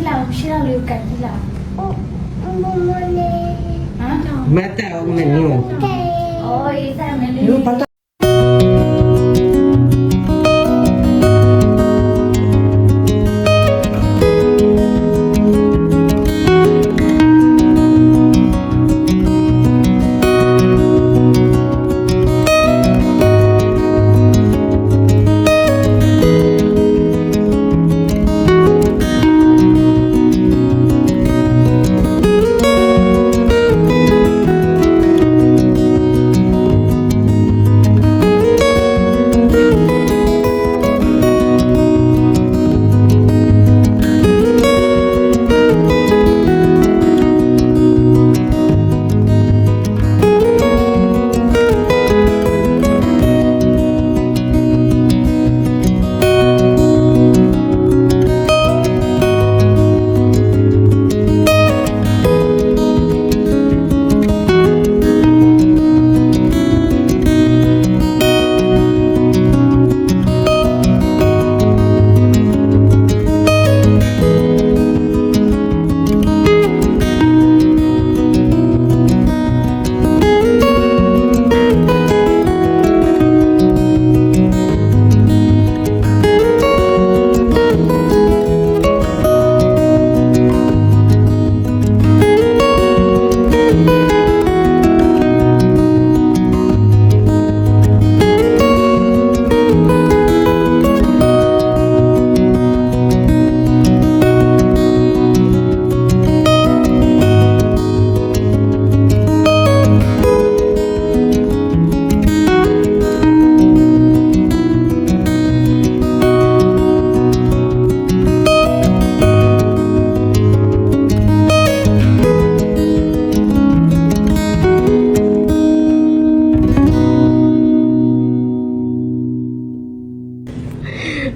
ကြည့်လာအောင်ရှင်းတော့လေးကိုကန်ကြည့်လာဟမ်မတ်တောင်းနဲ့ညို့အော်ရေးစားမယ်လေညို့ပတ်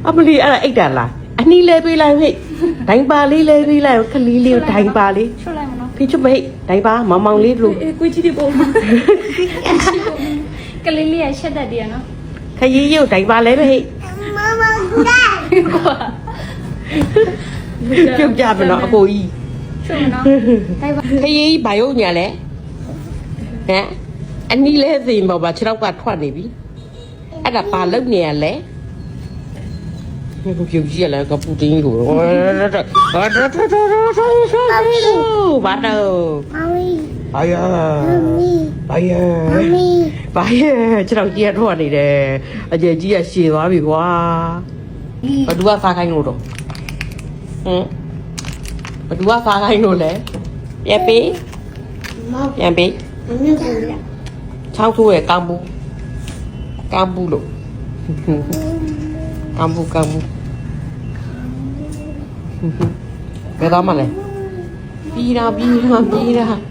အမလီအဲ့ဒါအိတ်တာလားအနီးလဲပေးလိုက်ဟဲ့ဒိုင်ပါလေးလဲပေးလိုက်ခလီလေးကိုဒိုင်ပါလေးချွတ်လိုက်မနော်ဖိချွတ်မိတ်ဒိုင်ပါမောင်မောင်လေးတို့အေးကိုကြီးဒီပုံမှာကလေးလေးရရှက်တတ်တယ်နော်ခရီးရုပ်ဒိုင်ပါလဲပဲဟဲ့ပြုတ်ကြမနော်အကိုကြီးချွတ်မနော်တိုင်းပါခရီးဘာရုပ်ညာလဲဟမ်အနီးလဲစင်ပေါ်မှာခြေထောက်ကထွက်နေပြီအဲ့ဒါပါလုံနေရလဲ ပြုတ်ကြည့်ရလဲကပူတင်းကိုဘာတော့ဘာတော့ဘာယာဘာယာဘာယာခြေထောက်ကြီးကထွက်နေတယ်အကျယ်ကြီးကရှည်သွားပြီကွာဘသူကစားခိုင်းလို့တော့ဟမ်ဘသူကစားခိုင်းလို့လဲပြန်ပေးပြန်ပေးချော င်းဆိုးရကောင်းဘူးကောင်းဘူးလို့ကောင်းဘူးကောင်းဘူးဘယ်တော့မှလဲပြီးတာပြီးတာပြီး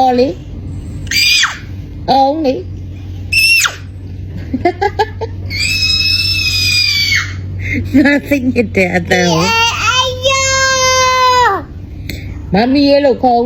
တာဘာကြီးတော့လားဥဘာကြီးတယ်ဘာတွေတော့လားအထက်ကဘာတွေအာအော်လေအောင်လေနာသိနေတဲ့အတန်းမမီရဲ့လို့ခေါ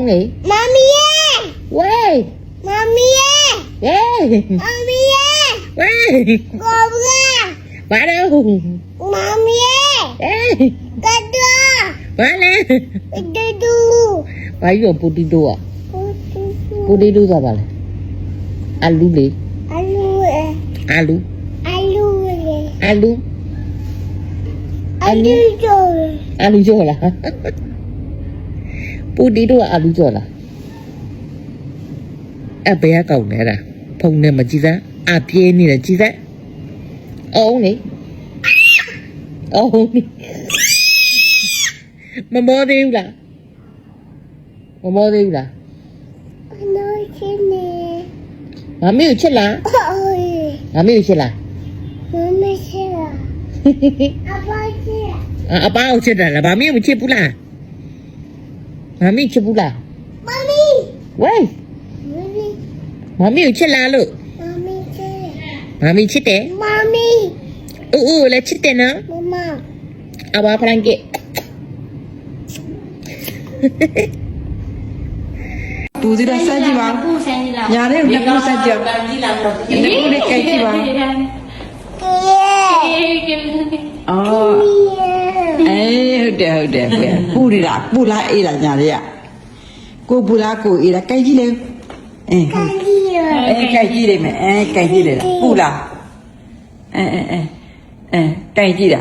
င်းလေဝေးဝေးဝေးဘာလို့အေးဘာလဲဘာကြီးတော့ပူတီတိုးอ่ะပူတီတိုးဆိုတာဘာလဲအလူလေအလူအလူအလူကျော်လားပူတီတိုးကအလူကျော်လားအဘယ်ကောက်နေတာဖုန်းနဲ့မကြည့်စမ်းအပြေးနေတယ်ကြည့်စမ်းအောင်လေအောင်လေမမောသေးဘူးလားမမောသေးဘူးလား မမေကိုချစ်လားမမေကိုချစ်လားအအပါကိုချစ်တယ်လားမမေကိုမချစ်ဘူးလားမမေချစ်ဘူးလားဝေးမမီကိုချစ်လားလို့မမီချစ်တယ် Mommy, ဦးဦးကိုလည်းချစ်တယ်နော် Mama, အဘဖလန်ကေပူစီတော့စမ်းကြ ည့်ပါပူဆန်းကြီးလားညာလေးကိုနှစ်ခုစမ်းကြည့်အောင်ဒီနှစ်ခုလေးကြိုက်ကြည့်ပါ yeah, အေးကဲအော်အေးဟုတ်တယ်ဟုတ်တယ်ပြန်ပူရတာပူလားအေးလားညာလေးကကိုပူလားကိုအေးလားကြိုက်ကြည့်လေအင်းဟုတ် yeah. အဲကြိုက်ကြည့်လိုက်မယ်အဲကြိုက်ကြည့်လိုက်ပူလားအဲအဲအဲအဲကြိုက်ကြည့်တာ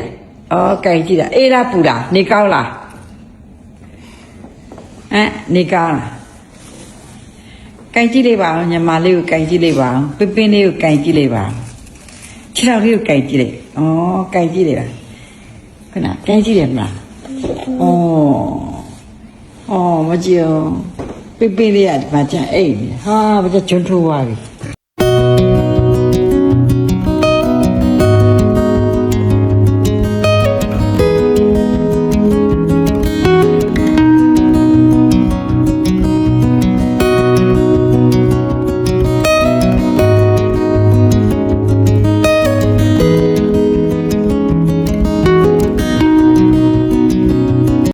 အော်ကြိုက်ကြည့်တာအေးလားပူလားနေကောင်းလားအဲနေကောင်းလား ကြိုက်ကြည့်လိုက်ပါအောင်ညီမလေးကိုကြိုက်ကြည့်လိုက်ပါအောင်ပင်းပင်းလေးကိုကြိုက်ကြည့်လိုက်ပါအောင်ခြေထောက်လေးကိုကြိုက်ကြည့်လိုက်ဩကြိုက်ကြည့်လိုက်ပါခဏကြိုက်ကြည့်တယ်မလားဩဩမကြည့်အောင်ပင်းပင်းလေးကဒီမှာကျန်အိတ်နေဟာဘာကျကျွန်းထိုးသွားပြီ